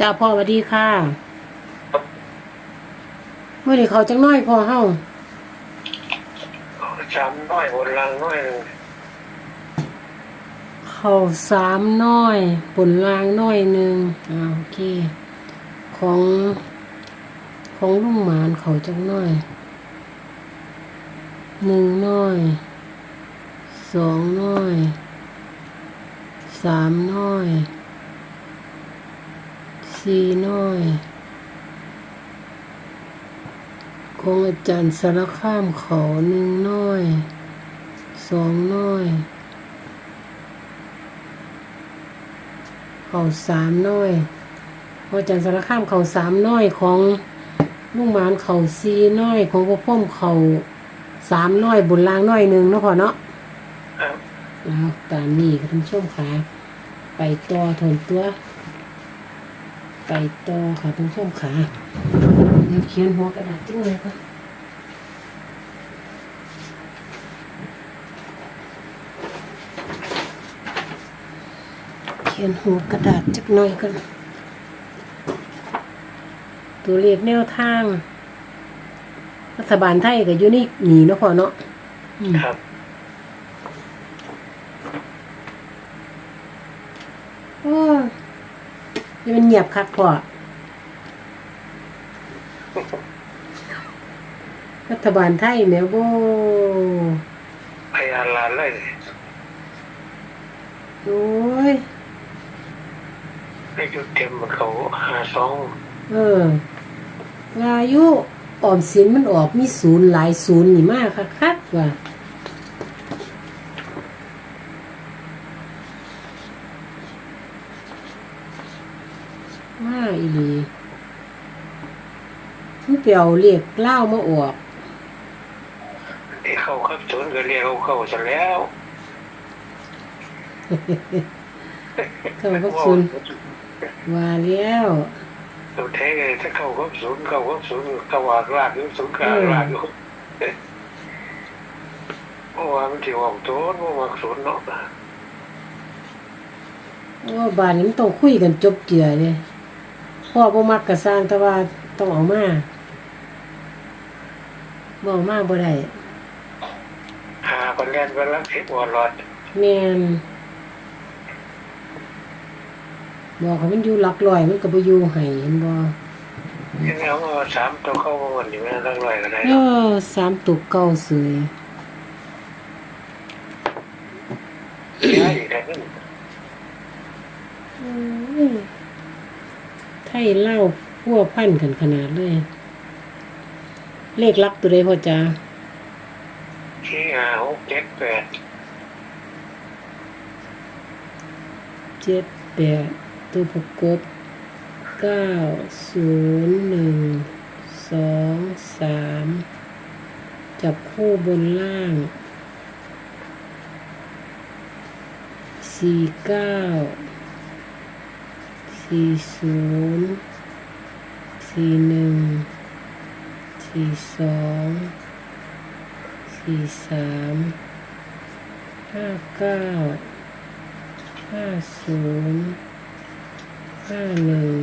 จ้าพ่อสวัสดีค่ะเมื่อนี้เขาจังน้อยพ่อเฮาสามน้อยบนลังน้อยหนึ่งเขาสามน้อยบนรางน้อยหนึ่งอ่าโอเค ของของลุงหมานเขาจังน้อยหนึ่งน้อยสองน้อยสามน้อย สี่น้อย ของอาจารย์สารข้ามเขาหนึ่งน้อย สองน้อย เขาสามน้อยของอาจารย์สารข้ามเขาสามน้อยของลุงหมานเขาสี่น้อย ของพ่อพ่อมเขาสามน้อยบุญลางน้อยหนึ่งเนาะพ่อเนาะครับแล้วตามนี้ค่ะท่านผู้ชมค่ะ ไปต่อทนตัว ไปต่อค่ะท่านผู้ชมค่ะเดี๋ยวเขียนหัวกระดาษจิ้งเลยค่ะเขียนหัวกระดาษจักหน่อยกันตัวเลขแนวทาง รัฐบาลไทยก็อยู่นี่หนีเนาะพ่อเนาะอืมครับโอ้ย นี่มันเงียบคักพ่อรัฐบาลไทยแหมโบพยานลานเลยโอ้ยให้จุดเต็มเขาหาสองเออวายุออมสินมันออกมีศูนย์หลายศูนย์นี่มากคักคักๆว่ะ มาอีหลีมันเปียวเรียกเล่าวมาออกที่เขาครับสวนก็เรียกเขาเข้าซะแล้วเข้ากับศูนย์ว่าแล้วตัวแท้เลยถ้าเข้าครับสวนเข้าครับสวนเข้าวากลากอยู่สวนกลางลากอยู่เมื่อวานมันที่ออกโต้นเมื่อวานสวนเนาะว่าบ้านนี้มันต้องคุยกันจบเจือเลย พ่อบ่มักกะสร้างแต่ว่าต้องเอามาบ่เอามาบ่ได้หาคนแล่นวันละสิบวันรอดแม่นบอกให้มันอยู่หลักร้อยมันก็บ่อยู่ให้เห็นบ่ยังเอามาสามตัวเข้ามาหมดอยู่แม่ทั้งร้อยก็ได้เอเนาะอสามตุกเก่าเสยย้ายอีกแล้วนึงโอ้ยไท ยเล่าพัวพันกันขนาดเลย เลขลักตัวใดพ่อจ๋าที่ห้าหกเจ็ดแปดเจ็ดแปดตัวประกบเก้าศูนย์หนึ่งสองสามจับคู่บนล่างสี่เก้า สี่ศูนย์สี่หนึ่งสี่สองสี่สามห้าเก้าห้าศูนย์ห้าหนึ่ง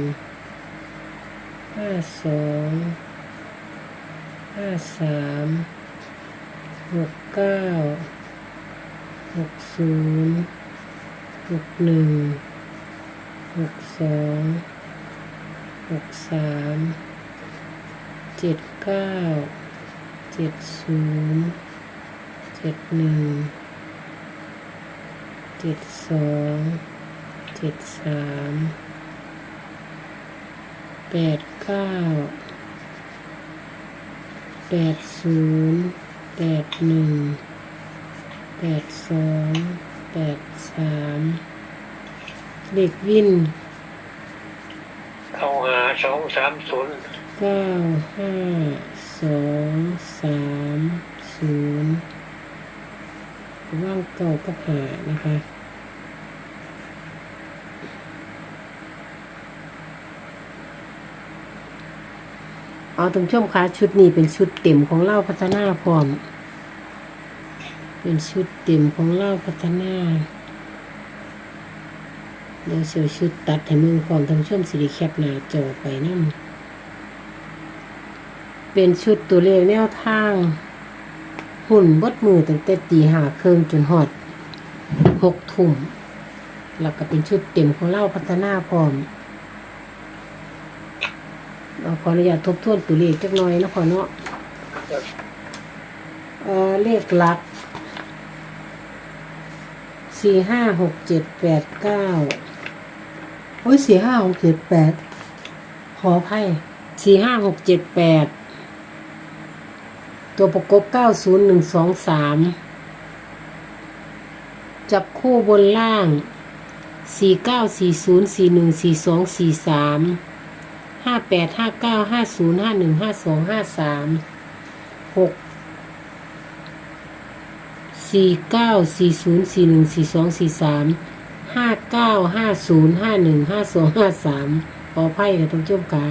ห้าสองห้าสามหกเก้าหกศูนย์หกหนึ่ง หกสองหกสามเจ็ดเก้าเจ็ดศูนย์เจ็ดหนึ่งเจ็ดสองเจ็ดสามแปดเก้าแปดศูนย์แปดหนึ่งแปดสอง เด็กวินเข้าหาสองสามศูนย์เก้าห้าสองสามศูนย์ว่างเก่าก็หานะคะเอาท่านผู้ชมคะชุดนี้เป็นชุดเต็มของเล่าพัฒนาพร้อม เป็นชุดเต็มของเล่าพัฒนา เดี๋ยวเสียวชุดตัดให้มือพร้อมทั้งช่วมสิริแคปหน้าจอไปนั่นเป็นชุดตัวเลขแนวทาง หุ่นบดมือตั้งแต่ตีหาเครื่องจนหอดหกทุ่มแล้วก็เป็นชุดเต็มของเล่าพัฒนาพร้อมเราขออนุญาตทบทวนตัวเลขจักหน่อยนะพอเนาะเออเลขหลักสี่ห้าหกเจ็ดแปดเก้า โอ้ยสี่ห้าหกเจ็ดแปดขออภัยสี่ห้าหกเจ็ดแปดตัวประกบเก้าศูนย์หนึ่งสองสามจับคู่บนล่างสี่เก้าสี่ศูนย์สี่หนึ่งสี่สองสี่สามห้าแปดห้าเก้าห้าศูนย์ห้าหนึ่งห้าสองห้าสามหกสี่เก้าสี่ศูนย์สี่หนึ่งสี่สองสี่สาม ห้าเก้าห้าศูนย์ห้าหนึ่งห้าสองห้าสามปอไพ่กับต้องเจ้าขา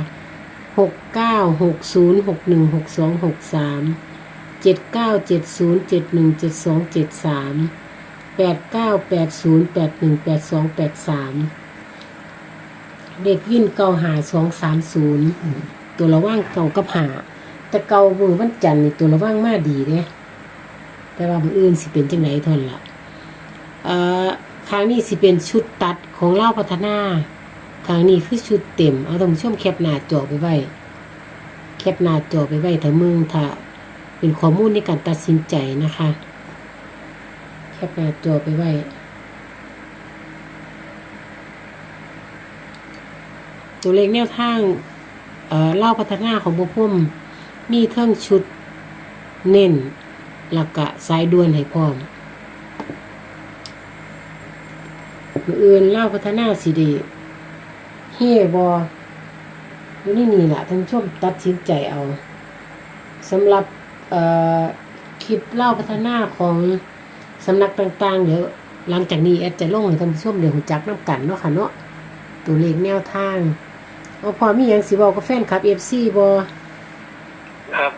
หกเก้าหกศูนย์หกหนึ่งหกสองหกสามเจ็ดเก้าเจ็ดศูนย์เจ็ดหนึ่งเจ็ดสองเจ็ดสามแปดเก้าแปดศูนย์แปดหนึ่งแปดสองแปดสามเด็กวิ่นเก้าหาสองสามศูนย์ตัวระว่างเก่ากับหาแต่เก่ามือวันจันทร์นี่ตัวระว่างมากดีเด้แต่ว่ามืออื่นสิเป็นจังไหนทนละเอ่อ ครั้งนี้สิเป็นชุดตัดของเล่าพัฒนาครั้งนี้คือชุดเต็ม เอาท่านผู้ชมแคปหน้าจอไปไว้ แคปหน้าจอไปไว้ถ้ามึงถ้าเป็นข้อมูลในการตัดสินใจนะคะ แคปหน้าจอไปไว้ตัวเลขแนวทางเอ่อเล่าพัฒนาของบุพุ่มมีเท่งชุดเน้นแล้วก็สายด่วนให้พร้อม มืออื่นเล่าพัฒนาสิเดีเฮบออยู่นี่นี่แหละท่านผู้ชมตัดสินใจเอาสำหรับเอ่อคลิปเล่าพัฒนาของสำนักต่างๆเดี๋ยวหลังจากนี้แอดจะลงให้ท่านผู้ชมเดี๋ยวหูจักน้ำกันเนาะค่ะเนาะตัวเลขแนวทางเอาพอมีหยังสิบอกกับแฟนคลับเอฟซีบอครับ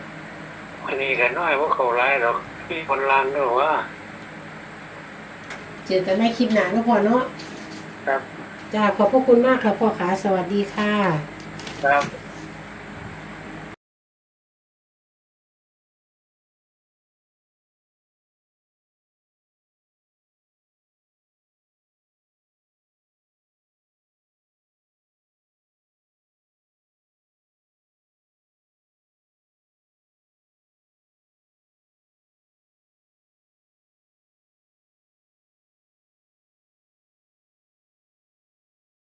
อันนี้กันน้อยว่าเขาร้ายหรอกมีคนลางก็ว่า เจอกันในคลิปหน้าเนาะพ่อเนาะครับ จ้าขอบพระคุณมากค่ะพ่อขาสวัสดีค่ะ ครับ